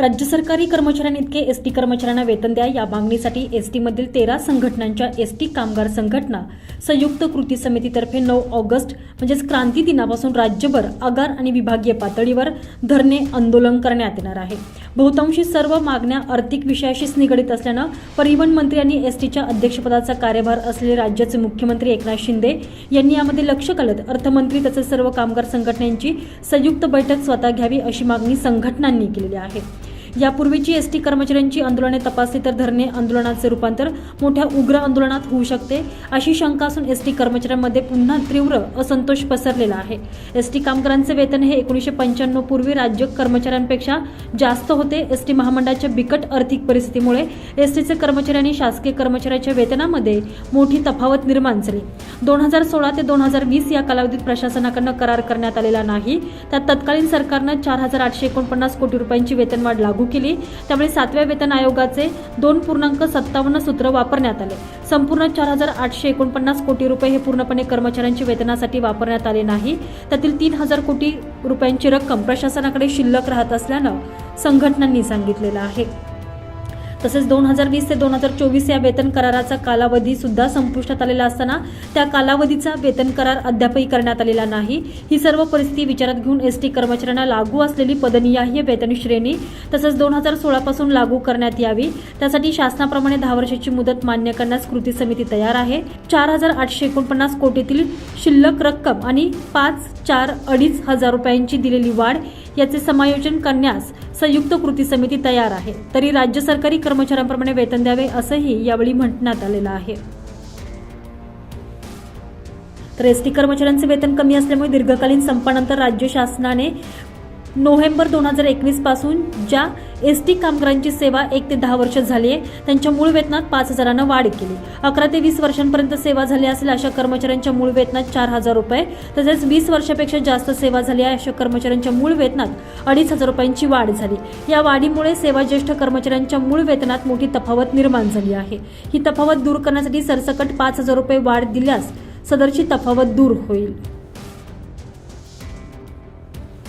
राज्य सरकारी कर्मचाऱ्यांइतके S T कर्मचाऱ्यांना वेतन द्या या मागणीसाठी एस टीमधील तेरा संघटनांच्या एस टी कामगार संघटना संयुक्त कृती समितीतर्फे नऊ ऑगस्ट म्हणजेच क्रांती दिनापासून राज्यभर आगार आणि विभागीय पातळीवर धरणे आंदोलन करण्यात येणार आहे. बहुतांशी सर्व मागण्या आर्थिक विषयाशीच निगडीत असल्यानं परिवहन मंत्री आणि एस टीच्या अध्यक्षपदाचा कार्यभार असलेले राज्याचे मुख्यमंत्री एकनाथ शिंदे यांनी यामध्ये लक्ष घालत अर्थमंत्री तसेच सर्व कामगार संघटनांची संयुक्त बैठक स्वतः घ्यावी अशी मागणी संघटनांनी केलेली आहे. यापूर्वीची एस टी कर्मचाऱ्यांची आंदोलने तपासली तर धरणे आंदोलनाचे रूपांतर मोठ्या उग्र आंदोलनात होऊ शकते अशी शंका असून एस टी कर्मचाऱ्यांमध्ये पुन्हा तीव्र असंतोष पसरलेला आहे. एस टी कामगारांचे वेतन हे एकोणीसशे पंच्याण्णव पूर्वी राज्य कर्मचाऱ्यांपेक्षा जास्त होते. एस टी महामंडळाच्या बिकट आर्थिक परिस्थितीमुळे एस टीचे कर्मचारी आणि शासकीय कर्मचाऱ्याच्या वेतनामध्ये मोठी तफावत निर्माण झाली. दोन हजार सोळा ते दोन हजार वीस या कालावधीत प्रशासनाकडनं करार करण्यात आलेला नाही. त्यात तत्कालीन सरकारनं चार हजार आठशे एकोणपन्नास कोटी रुपयांची वेतनवाढ लागू केली. त्यामुळे सातव्या वेतन आयोगाचे दोन पूर्णांक सत्तावन्न सूत्र वापरण्यात आले. संपूर्ण चार हजार आठशे एकोणपन्नास कोटी रुपये हे पूर्णपणे कर्मचाऱ्यांच्या वेतनासाठी वापरण्यात आले नाही. त्यातील तीन हजार कोटी रुपयांची रक्कम प्रशासनाकडे शिल्लक राहत असल्यानं संघटनांनी सांगितलेलं आहे. तसेच दोन हजार वीस ते दोन हजार चोवीस या वेतन कराराचा कालावधी सुद्धा संपुष्टात आलेला असताना त्या कालावधीचा वेतन करार अद्यापही करण्यात आलेला नाही. ही सर्व परिस्थिती विचारात घेऊन एस टी कर्मचाऱ्यांना लागू असलेली पदनिहाय वेतन श्रेणी तसंच दोन हजार सोळापासून लागू करण्यात यावी. त्यासाठी शासनाप्रमाणे दहा वर्षाची मुदत मान्य करण्यास कृती समिती तयार आहे. चार हजार आठशे एकोणपन्नास कोटीतील शिल्लक रक्कम आणि पाच चार अडीच हजार रुपयांची दिलेली वाढ याचे समायोजन करण्यास संयुक्त कृती समिती तयार आहे. तरी राज्य सरकारी कर्मचाऱ्यांप्रमाणे वेतन द्यावे असंही यावेळी म्हणण्यात आलेलं आहे. तर एस टी कर्मचाऱ्यांचे वेतन कमी असल्यामुळे दीर्घकालीन संपानंतर राज्य शासनाने नोव्हेंबर दोन हजार एकवीसपासून ज्या एस टी कामगारांची सेवा एक ते दहा वर्ष झाली आहे त्यांच्या मूळ वेतनात पाच हजारानं वाढ केली. अकरा ते वीस वर्षांपर्यंत सेवा झाली असेल अशा कर्मचाऱ्यांच्या मूळ वेतनात चार हजार रुपये तसेच वीस वर्षापेक्षा जास्त सेवा झाली आहे अशा कर्मचाऱ्यांच्या मूळ वेतनात अडीच हजार रुपयांची वाढ झाली. या वाढीमुळे सेवाज्येष्ठ कर्मचाऱ्यांच्या मूळ वेतनात मोठी तफावत निर्माण झाली आहे. ही तफावत दूर करण्यासाठी सरसकट पाच हजार रुपये वाढ दिल्यास सदरची तफावत दूर होईल.